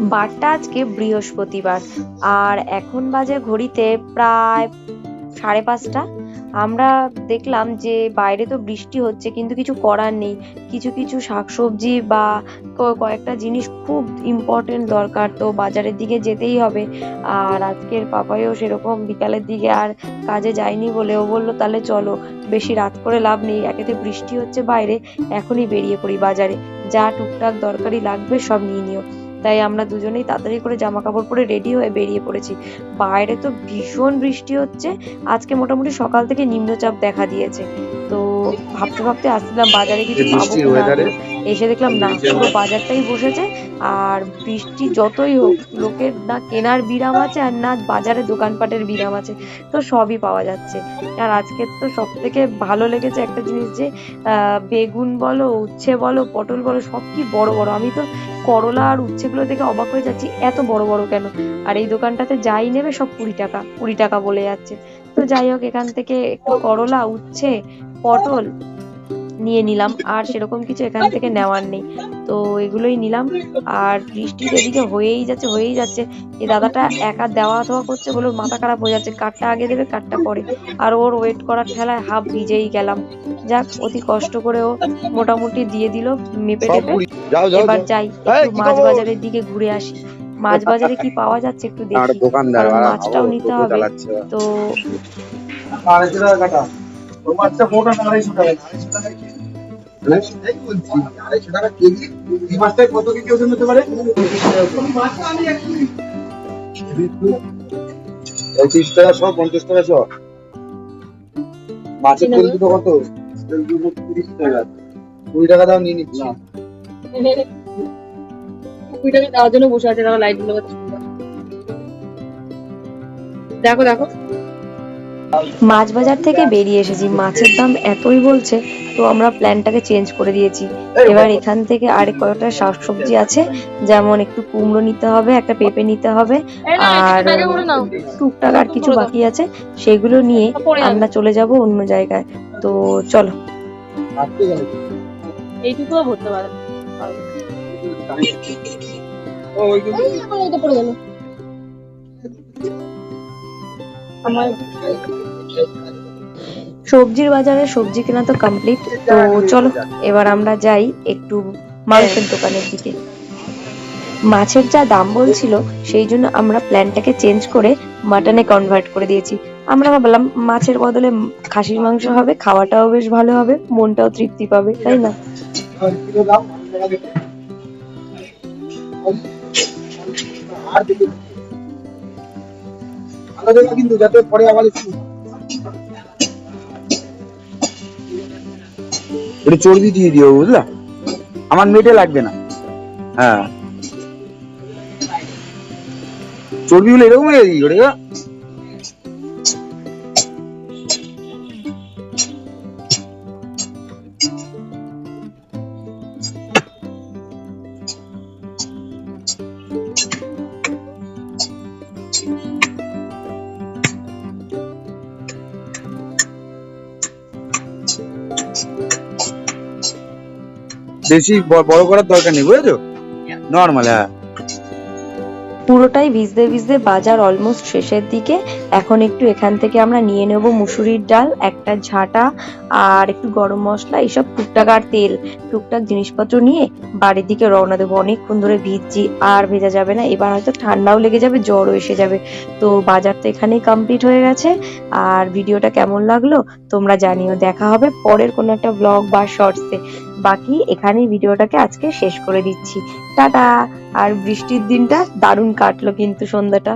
বারটা আজকে বৃহস্পতিবার। আর এখন বাজে ঘড়িতে প্রায় সাড়ে পাঁচটা। আমরা দেখলাম যে বাইরে তো বৃষ্টি হচ্ছে, কিন্তু কিছু করার নেই। কিছু কিছু শাকসবজি বা কয়েকটা জিনিস খুব ইম্পর্টেন্ট দরকার, তো বাজারের দিকে যেতেই হবে। আর আজকের পাপাইও সেরকম বিকালের দিকে আর কাজে যায়নি বলে ও বলল, তাহলে চলো, বেশি রাত করে লাভ নেই। একেতে বৃষ্টি হচ্ছে বাইরে, এখনই বেরিয়ে পড়ি বাজারে। যা টুকটাক দরকারি লাগবে সব নিয়ে নিও। তাই আমরা দুজনেই তাড়াতাড়ি করে জামা কাপড় পরে রেডি হয়ে বেরিয়ে পড়েছি। বাইরে তো ভীষণ বৃষ্টি হচ্ছে আজকে মোটামুটি সকাল থেকে নিম্নচাপ দেখা দিয়েছে। তো ভাবতে ভাবতে আসছিলাম বাজারে কিছু পাবো? এসে দেখলাম না পুরো বাজারটাই বসেছে আর বৃষ্টি যতই হোক লোকের না কেনার বিরাম আছে আর না বাজারে দোকানপাটের বিরাম আছে তো সবই পাওয়া যাচ্ছে। আর আজকে তো সব থেকে ভালো লেগেছে একটা জিনিস যে আহ, বেগুন বলো উচ্ছে বলো পটল বলো সব কি বড় বড়। আমি তো করলা আর উচ্ছেগুলো দেখে অবাক হয়ে যাচ্ছি, এত বড় বড় কেন? আর এই দোকানটাতে যাই নেবে সব কুড়ি টাকা কুড়ি টাকা বলে যাচ্ছে। তো যাই হোক, এখান থেকে একটু করলা, উচ্ছে, পটল নিয়ে নিলাম। আর সেরকম কিছু এখান থেকে নেওয়ার নেই। তো এগুলোই নিলাম। আর বৃষ্টি এদিকে হয়েই যাচ্ছে হয়েই যাচ্ছে। এই দাদাটা একা দেওয়া দেওয়া করছে বলে মাথা খারাপ হয়ে যাচ্ছে। কাঠটা আগে দেবে কাঠটা পরে। আর ওর ওয়েট করার ঠেলায় হাফ ভিজেই গেলাম। যাক অতি কষ্ট করে ও মোটামুটি দিয়ে দিল মেপে টেপে। এবার যাই একটু মাছ বাজারের দিকে ঘুরে আসি। মাছ বাজারে কি পাওয়া যাচ্ছে একটু আর দেখি। দোকানদার মাছটাও নিতে হবে। তো আড়াইশো টাকা কাটা তো মাছটা মোটা আড়াইশো টাকা। আড়াইশো টাকা কেজি? এই বলছি আড়াইশো টাকা কেজি? এই মাছটায় কত কেজি ওজন হতে পারে? পঁচিশ টাকা শ পঞ্চাশ টাকা শ। মাছের তেল দুটো কত? তিরিশ টাকা। কুড়ি টাকা দাও নিয়ে নিচ্ছি। কুড়ি টাকা দেওয়ার জন্য বসে আছে তারা লাইটগুলো দেখো দেখো। মাছ বাজার থেকে বেরিয়ে এসেছি। মাছের দাম এতই বলছে তো আমরা প্ল্যানটাকে চেঞ্জ করে দিয়েছি। এবার এখান থেকে আরেক কয়েকটা শাকসবজি আছে যেমন একটু কুমড়ো নিতে হবে একটা পেঁপে নিতে হবে আর টুকটাক আর কিছু বাকি আছে সেগুলো নিয়ে আমরা চলে যাব অন্য জায়গায়। তো চলো। এইটুকুও ভরতে পারে ও ওইগুলো পড়ে গেল। আমার সবজির বাজারে সবজি কেনা তো কমপ্লিট তো চলো এবার আমরা যাই একটু মাংসের দোকানের দিকে। মাছের যা দাম বলছিল সেই জন্য আমরা প্ল্যানটাকে চেঞ্জ করে মাটনে কনভার্ট করে দিয়েছি। আমরা ভাবলাম মাছের বদলে খাসির মাংস হবে খাওয়াটাও বেশ ভালো হবে মনটাও তৃপ্তি পাবে তাই না? আর ভালো দেবে কিন্তু যাতে পরে আবার একটু একটু চর্বি দিয়ে দিও, বুঝলা? আমার মেটে লাগবে না। হ্যাঁ। চর্বি গুলো এরকম হয়ে করে বেশি বড় করার দরকার নেই, বুঝেছ? নর্মাল হ্যাঁ। পুরোটাই ভিজতে ভিজতে বাজার অলমোস্ট শেষের দিকে। এখন একটু এখান থেকে আমরা নিয়ে নেব মুসুরির ডাল, একটা ঝাঁটা আর একটু গরম মশলা, এইসব টুকটাক আর তেল, টুকটাক জিনিসপত্র নিয়ে বাড়ির দিকে রওনা দেবো। অনেকক্ষণ ধরে ভিজছি, আর ভেজা যাবে না। এবার হয়তো ঠান্ডাও লেগে যাবে, জ্বরও এসে যাবে। তো বাজার তো এখানেই কমপ্লিট হয়ে গেছে। আর ভিডিওটা কেমন লাগল তোমরা জানিও। দেখা হবে পরের কোনো একটা ব্লগ বা শর্টসে বাকি এখানেই ভিডিওটাকে আজকে শেষ করে দিচ্ছি। টাটা! আর বৃষ্টির দিনটা দারুণ কাটলো কিন্তু সন্ধ্যাটা।